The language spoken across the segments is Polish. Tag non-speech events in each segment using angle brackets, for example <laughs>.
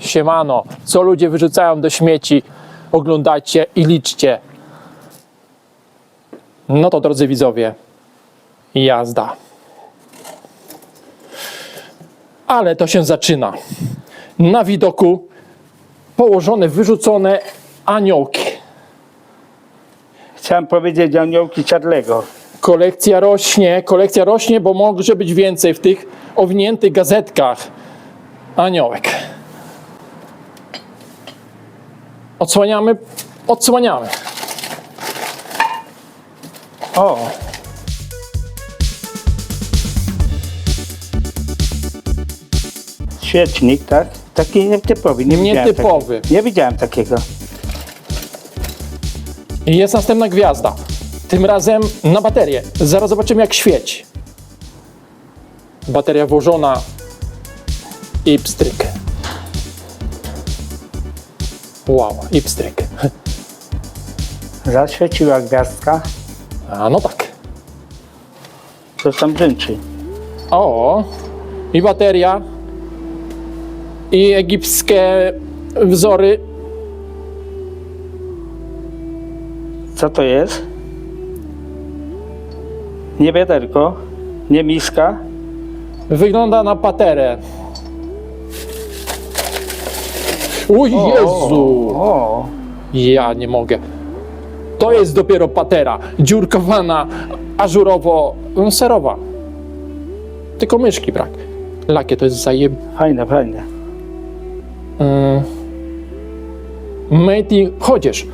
Siemano, co ludzie wyrzucają do śmieci, oglądajcie i liczcie. No to drodzy widzowie, jazda. Ale to się zaczyna. Na widoku położone, wyrzucone aniołki. Chciałem powiedzieć aniołki Charlego. Kolekcja rośnie, kolekcja rośnie, bo może być więcej w tych owiniętych gazetkach. Aniołek. Odsłaniamy, odsłaniamy. O! Świecznik, tak? Taki nietypowy. Nie widziałem Nietypowy. takiego. Nie widziałem takiego. I jest następna gwiazda. Tym razem na baterię. Zaraz zobaczymy jak świeci. Bateria włożona i pstryk. Wow, i pstryk. Zaświeciła gwiazdka. A no tak. To tam brzęczy. O, i bateria, i egipskie wzory. Co to jest? Nie wiaderko, nie miska. Wygląda na paterę. O Jezu! O, Ja nie mogę. To jest dopiero patera. Dziurkowana, ażurowo-serowa. Tylko myszki brak. Lakie to jest zajeb... fajne, fajne. Made in... Chodzisz.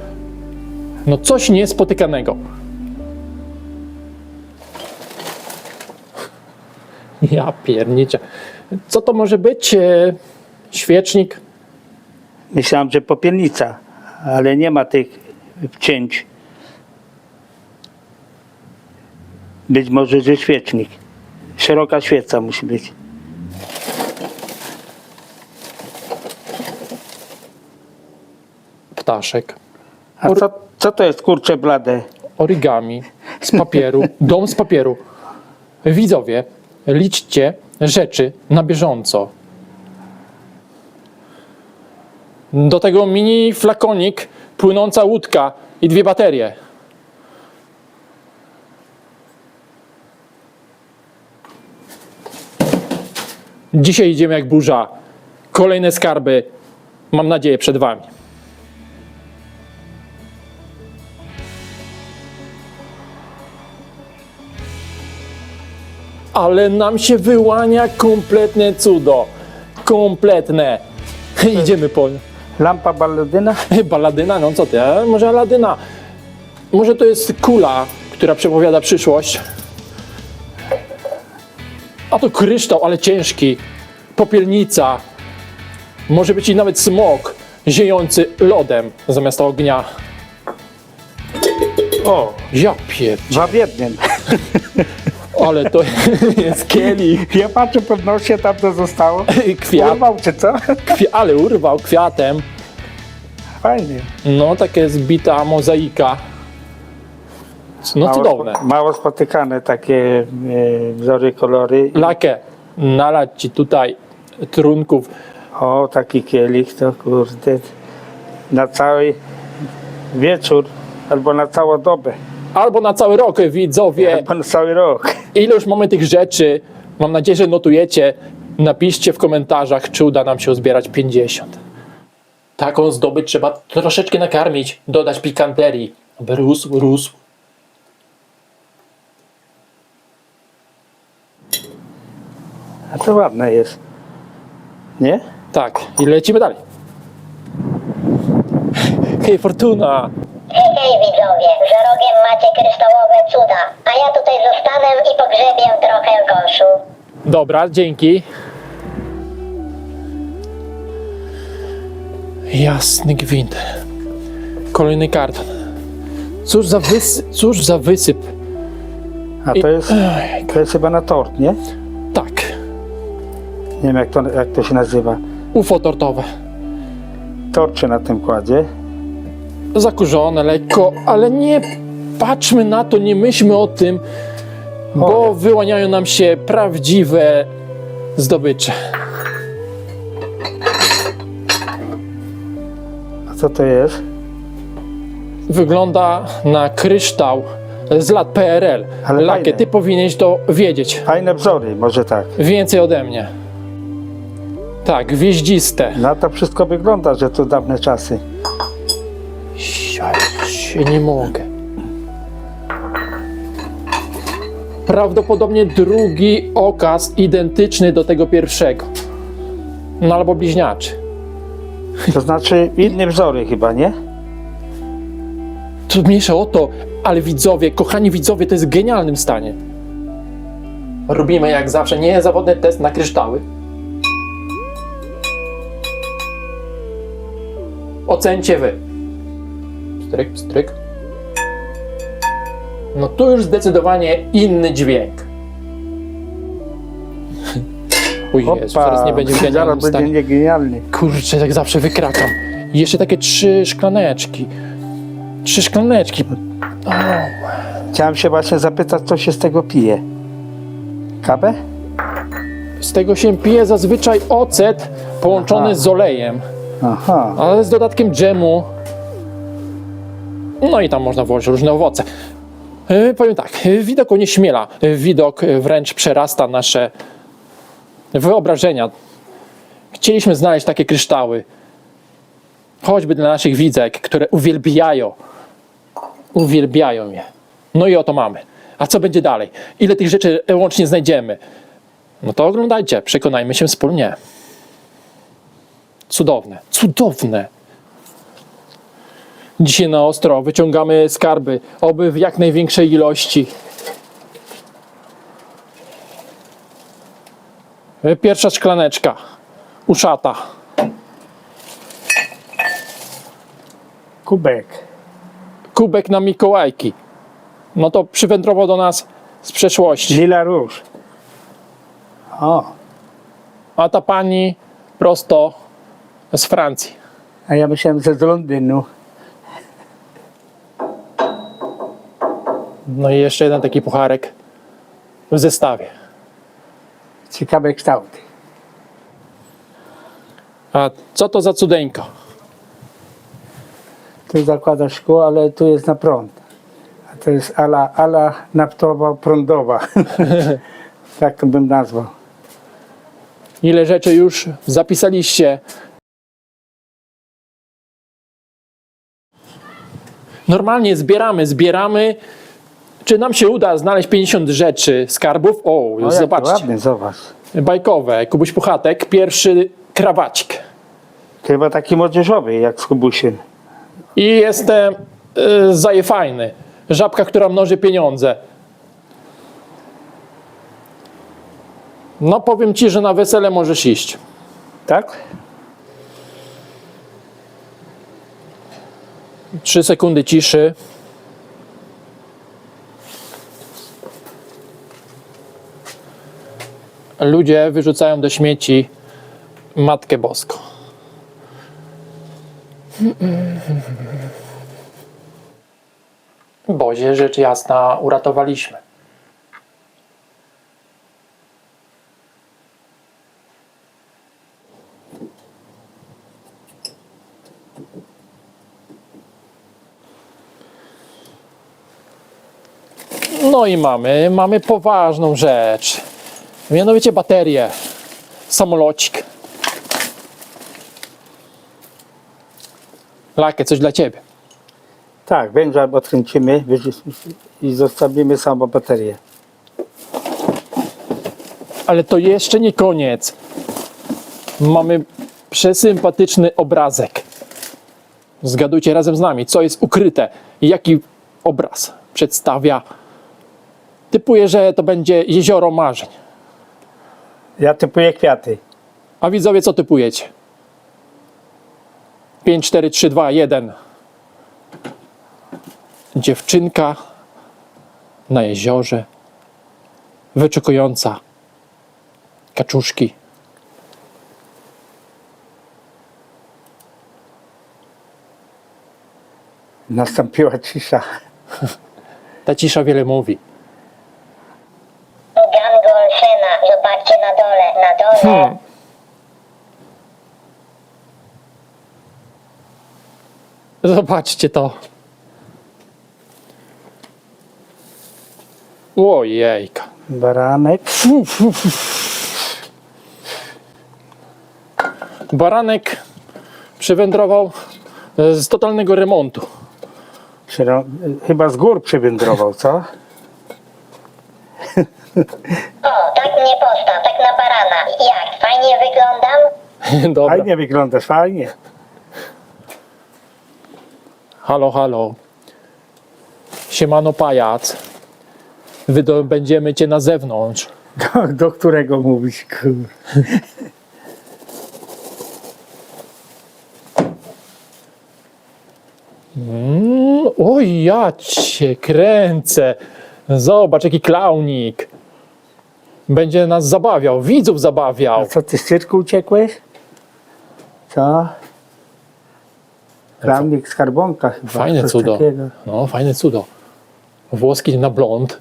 No coś niespotykanego. Ja pierniczę. Co to może być? E, Świecznik? Myślałem, że popielnica, ale nie ma tych cięć. Być może, że świecznik. Szeroka świeca musi być. Ptaszek. A co, co to jest kurcze blade? origami z papieru, dom z papieru. Widzowie, liczcie rzeczy na bieżąco. Do tego mini flakonik, płynąca łódka i dwie baterie. Dzisiaj idziemy jak burza. Kolejne skarby, mam nadzieję, przed Wami. ale nam się wyłania kompletne cudo. Kompletne. <laughs> Idziemy po Lampa balladyna? <laughs> Baladyna, no co ty, może Aladyna. Może to jest kula, która przepowiada przyszłość. A to kryształ, ale ciężki. Popielnica. Może być i nawet smok ziejący lodem zamiast ognia. O, Ja pier... dwa w jednym. Ale to <laughs> jest kielich. Ja patrzę nosie, tam to zostało. <laughs> Kwiat, Urwał czy co? kwi... ale urwał kwiatem. Fajnie. No, takie zbita mozaika. No cudowne. spo- mało spotykane takie e, wzory, kolory. Lakę, nalać ci tutaj trunków. O, taki kielich to kurde. Na cały wieczór albo na całą dobę. Albo na cały rok, widzowie. Albo na cały rok. Ile już mamy tych rzeczy? Mam nadzieję, że notujecie. Napiszcie w komentarzach, czy uda nam się uzbierać 50. Taką zdobycz trzeba troszeczkę nakarmić, dodać pikanterii, aby rósł, rósł. A to ładne jest. Nie? Tak, i lecimy dalej. Hej, Fortuna! Hej, widzowie, za rogiem macie kryształowe cuda, a ja tutaj zostanę i pogrzebię trochę koszu. Dobra, dzięki. Jasny gwint. Kolejny karton. Cóż za, wys... Cóż za wysyp. A to jest, to jest chyba na tort, nie? Tak, Nie wiem jak to, jak to się nazywa. UFO tortowe. Tort się na tym kładzie. Zakurzone lekko, ale nie patrzmy na to, nie myślmy o tym, bo wyłaniają nam się prawdziwe zdobycze. Co to jest? Wygląda na kryształ z lat PRL. Ale Lakie, fajne. ty powinieneś to wiedzieć. Fajne wzory, może tak. Więcej ode mnie. Tak, gwieździste. Na to wszystko wygląda, że to dawne czasy. Siaj, się nie mogę. Prawdopodobnie drugi okaz identyczny do tego pierwszego. No albo bliźniaczy. To znaczy inne wzory chyba, nie? To mniejsza o to, ale widzowie, kochani widzowie, to jest w genialnym stanie. Robimy jak zawsze niezawodny test na kryształy. Ocencie wy. Stryk, stryk. No tu już zdecydowanie inny dźwięk. <laughs> O Jezu, zaraz nie będzie w zaraz będzie niegenialny. Kurczę, jak zawsze wykrakam. I jeszcze takie trzy szklaneczki. Trzy szklaneczki. O, Chciałem się właśnie zapytać, co się z tego pije. Kawę? z tego się pije zazwyczaj ocet połączony Aha. z olejem, Aha. ale z dodatkiem dżemu. No i tam można włożyć różne owoce. E, powiem tak, e, widok onieśmiela. E, Widok wręcz przerasta nasze wyobrażenia. Chcieliśmy znaleźć takie kryształy. Choćby dla naszych widzek, które uwielbiają. Uwielbiają je. No i oto mamy. A co będzie dalej? Ile tych rzeczy łącznie znajdziemy? No to oglądajcie, przekonajmy się wspólnie. Cudowne, cudowne. Dzisiaj na ostro wyciągamy skarby, oby w jak największej ilości. Pierwsza szklaneczka, uszata. Kubek. Kubek na Mikołajki. No to przywędrował do nas z przeszłości. Lila róż. O, A ta pani prosto z Francji. a ja myślałem, że z Londynu. No i jeszcze jeden taki pucharek w zestawie. Ciekawe kształty. A co to za cudeńko? Tu zakłada szkło, ale tu jest na prąd. A to jest ala, ala naftowo-prądowa. <laughs> tak to bym nazwał. Ile rzeczy już zapisaliście? Normalnie zbieramy, zbieramy. Czy nam się uda znaleźć 50 rzeczy, skarbów? O, O, jaki zobaczcie. ładny, zobacz. Bajkowe. Kubuś Puchatek, pierwszy krawacik. Chyba taki młodzieżowy, jak z Kubusiem. I jestem y, zajefajny. Żabka, która mnoży pieniądze. No powiem ci, że na wesele możesz iść. Tak? Trzy sekundy ciszy. Ludzie wyrzucają do śmieci Matkę Boską. <laughs> Bozie, rzecz jasna, uratowaliśmy. No i mamy, mamy poważną rzecz. Mianowicie baterię. Samolocik. Lakie, coś dla ciebie. Tak, węgla odkręcimy i zostawimy samą baterię. Ale to jeszcze nie koniec. Mamy przesympatyczny obrazek. Zgadujcie razem z nami, co jest ukryte i jaki obraz przedstawia. Typuję, że to będzie jezioro marzeń. Ja typuję kwiaty. A widzowie, co typujecie? 5, 4, 3, 2, 1. Dziewczynka na jeziorze, wyczekująca kaczuszki. Nastąpiła cisza. Ta cisza wiele mówi. Gang Olszena, zobaczcie na dole, na dole. Hmm. Zobaczcie to. Ojejka. Baranek. Baranek przywędrował z totalnego remontu. Chyba z gór przywędrował, co? O, tak mnie postaw, na barana. Jak, fajnie wyglądam? <laughs> Dobra. Fajnie wyglądasz, fajnie. Halo, halo. Siemano pajac. Wydobędziemy cię na zewnątrz. Do, do którego mówisz, kur... Mm, oj, ja cię kręcę. Zobacz, jaki klaunik. Będzie nas zabawiał, widzów zabawiał. A co, ty z cyrku uciekłeś? Co? Kramnik skarbonka chyba. Fajne coś cudo. takiego. No, fajne cudo. Włoski na blond.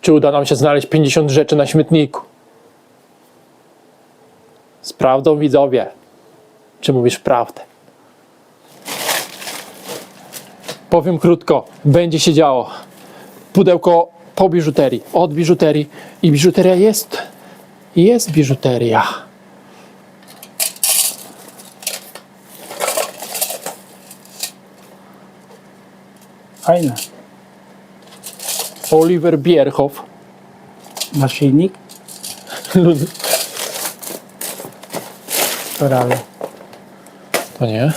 Czy uda nam się znaleźć 50 rzeczy na śmietniku? Sprawdzą widzowie. Czy mówisz prawdę? Powiem krótko. Będzie się działo. Pudełko po biżuterii. Od biżuterii. I biżuteria jest. Jest biżuteria. Fajne. Oliver Bierhoff. Naszyjnik? <laughs> Korale. To nie.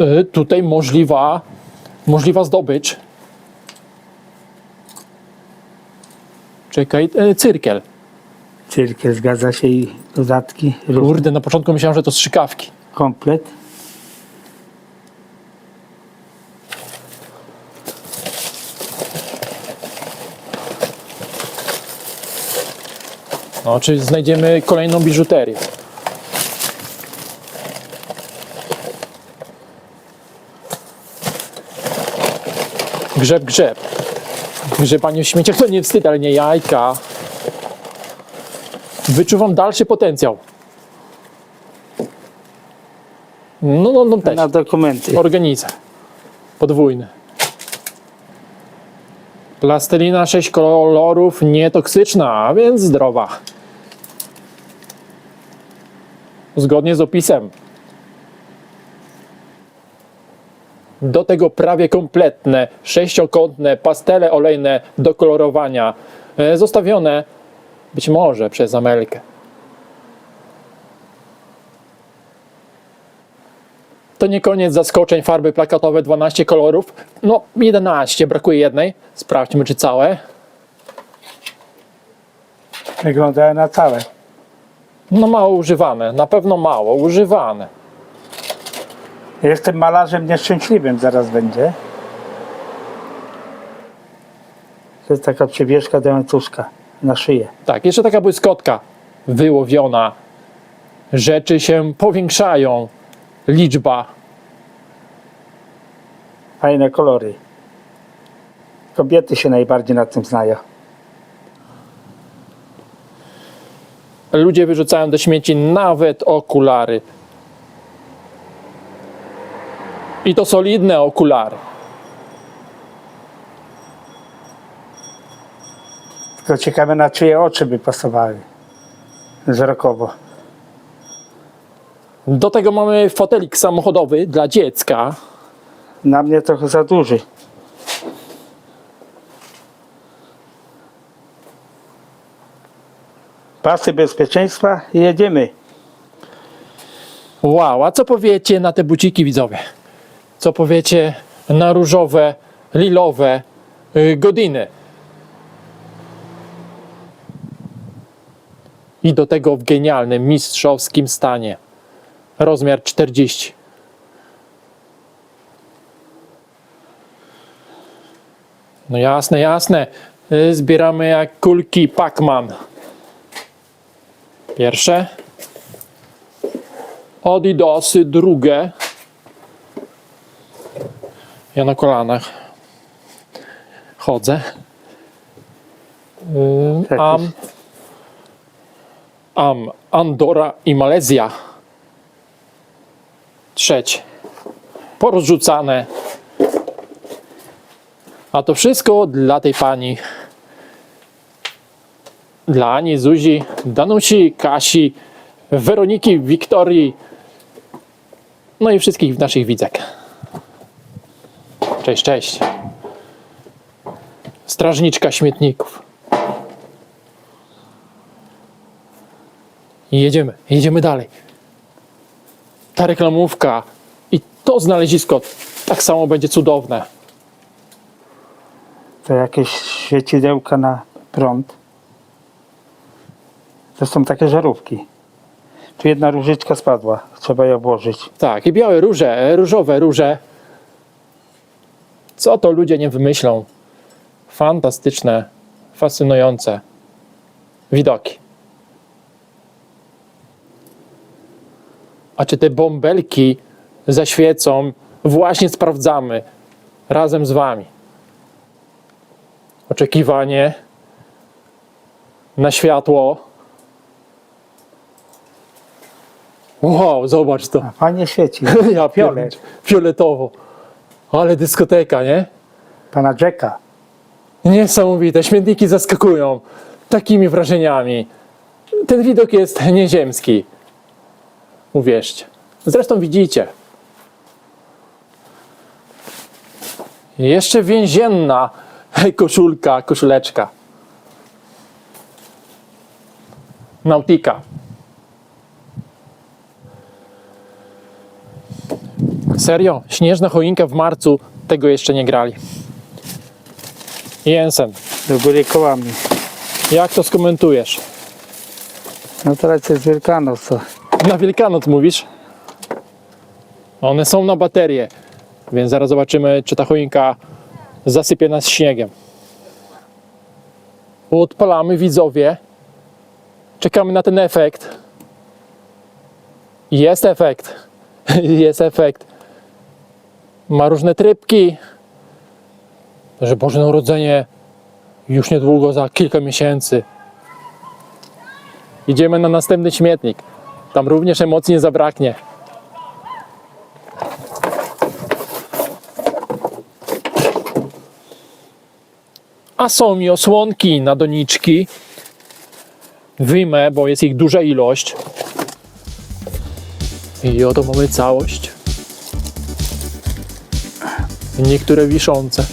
Y, tutaj możliwa, możliwa zdobycz. Czekaj, y, cyrkiel. Cyrkiel zgadza się i dodatki. Kurde, na początku myślałem, że to strzykawki. Komplet. No, czyli znajdziemy kolejną biżuterię. Grzeb, grzeb. Grzebanie w śmieciach to nie wstyd, ale nie jajka. Wyczuwam dalszy potencjał. No, no, no też. Na dokumenty. Organizer. Podwójny. Plastelina 6 kolorów, nietoksyczna, a więc zdrowa. Zgodnie z opisem. Do tego prawie kompletne, sześciokątne pastele olejne do kolorowania, e, zostawione być może przez Amelkę. To nie koniec zaskoczeń, farby plakatowe 12 kolorów. No 11, brakuje jednej. Sprawdźmy czy całe. Wyglądają na całe. No mało używane, na pewno mało używane. Jestem malarzem nieszczęśliwym, zaraz będzie. To jest taka przebieżka do łańcuszka na szyję. Tak, jeszcze taka błyskotka wyłowiona. Rzeczy się powiększają. Liczba. Fajne kolory. Kobiety się najbardziej na tym znają. Ludzie wyrzucają do śmieci nawet okulary. I to solidne okulary. Tylko ciekawe na czyje oczy by pasowały. Wzrokowo. Do tego mamy fotelik samochodowy dla dziecka. Na mnie trochę za duży. Pasy bezpieczeństwa i jedziemy. Wow, a co powiecie na te buciki widzowie? Co powiecie na różowe, lilowe y, godiny? I do tego w genialnym, mistrzowskim stanie. Rozmiar 40. No jasne, jasne. Y, Zbieramy jak kulki Pac-Man. Pierwsze. Adidasy drugie. Ja na kolanach chodzę. Am, Am, Andora i Malezja. patrzeć. Porozrzucane. A to wszystko dla tej pani. Dla Ani, Zuzi, Danusi, Kasi, Weroniki, Wiktorii. No i wszystkich naszych widzek. Cześć, cześć. Strażniczka śmietników. I jedziemy, jedziemy dalej. Ta reklamówka i to znalezisko tak samo będzie cudowne. To jakieś świecidełka na prąd. To są takie żarówki. Tu jedna różyczka spadła. Trzeba je obłożyć. Tak, i białe róże, różowe róże. Co to ludzie nie wymyślą? Fantastyczne, fascynujące widoki. A czy te bąbelki zaświecą? Właśnie sprawdzamy razem z Wami. Oczekiwanie na światło. Wow, zobacz to. Fajnie świeci. <laughs> Ja Fiolet. Fioletowo. Ale dyskoteka, nie? Pana Jacka. Niesamowite. Śmietniki zaskakują takimi wrażeniami. Ten widok jest nieziemski. Uwierzcie. Zresztą widzicie. Jeszcze więzienna koszulka, koszuleczka. Nautika. Serio? Śnieżna choinka w marcu tego jeszcze nie grali. Jensen, Do góry kołami. jak to skomentujesz? No teraz jest Wielkanoc. To Na Wielkanoc mówisz? One są na baterię, więc zaraz zobaczymy, czy ta choinka zasypie nas śniegiem. Odpalamy widzowie. Czekamy na ten efekt. Jest efekt. <laughs> Jest efekt. Ma różne trybki. Że Boże Narodzenie już niedługo, za kilka miesięcy. Idziemy na następny śmietnik. Tam również emocji nie zabraknie. A są mi osłonki na doniczki. Wyjmę, bo jest ich duża ilość. I oto mamy całość. Niektóre wiszące.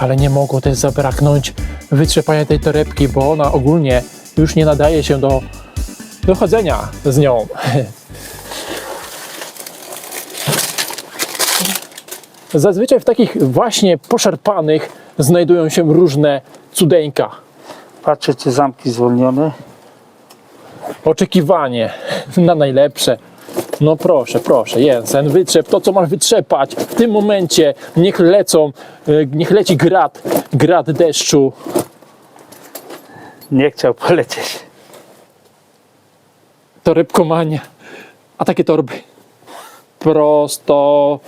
ale nie mogło też zabraknąć wytrzepania tej torebki, bo ona ogólnie już nie nadaje się do dochodzenia z nią. <laughs> Zazwyczaj w takich właśnie poszarpanych znajdują się różne cudeńka. patrzę, czy zamki zwolnione. Oczekiwanie na najlepsze. No proszę, proszę, Jensen, wytrzep to, co masz wytrzepać. W tym momencie niech lecą, y, niech leci grad, grad deszczu. Nie chciał polecieć. torebkomania. A takie torby prosto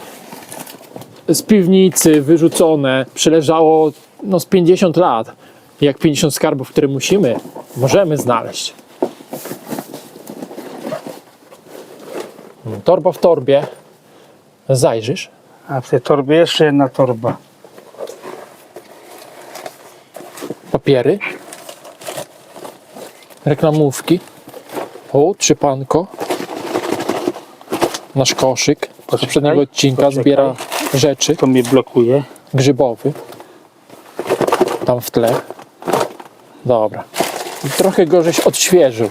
z piwnicy wyrzucone, przeleżało no, z 50 lat. Jak 50 skarbów, które musimy, możemy znaleźć. Torba w torbie. Zajrzysz. A w tej torbie jeszcze jedna torba. papiery, reklamówki. O, trzypanko. Nasz koszyk z poprzedniego odcinka poczekaj. zbiera rzeczy. To mnie blokuje. Grzybowy. Tam w tle. Dobra. Trochę go żeś odświeżył.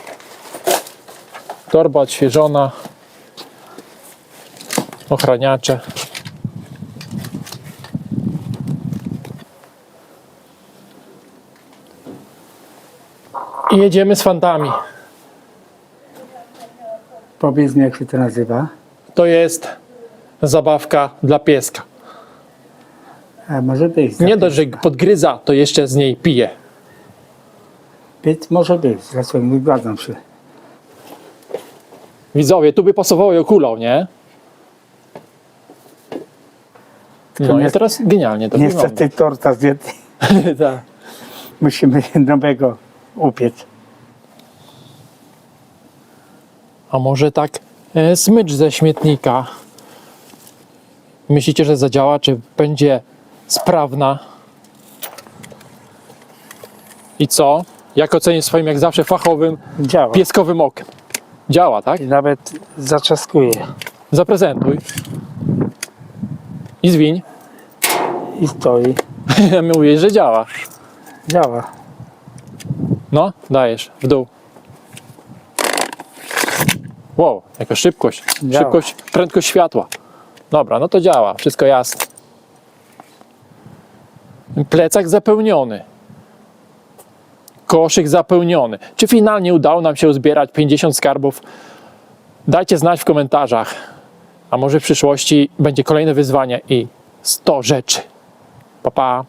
Torba odświeżona. Ochraniacze. I jedziemy z fantami. Powiedz mi, jak się to nazywa. To jest zabawka dla pieska. A może być. Nie dość, że podgryza, to jeszcze z niej pije. Być, może być. Zresztą nie zgadzam się. Widzowie, tu by pasowało okulał, nie? No i niestety- teraz genialnie to Niestety torta zjedli. <laughs> wygląda. Tak. Musimy nowego upiec. A może tak e, smycz ze śmietnika? Myślicie, że zadziała? Czy będzie sprawna? I co? Jak ocenię swoim, jak zawsze, fachowym, Działa. pieskowym okiem? Działa, tak? I nawet zaczaskuje. Zaprezentuj. I zwiń. I stoi. <laughs> Mówię, że działa. Działa. No, dajesz, w dół. Wow, jaka szybkość. Działa. Szybkość, prędkość światła. Dobra, no to działa, wszystko jasne. Plecak zapełniony. Koszyk zapełniony. Czy finalnie udało nam się uzbierać 50 skarbów? Dajcie znać w komentarzach. A może w przyszłości będzie kolejne wyzwanie i 100 rzeczy. Pa, pa.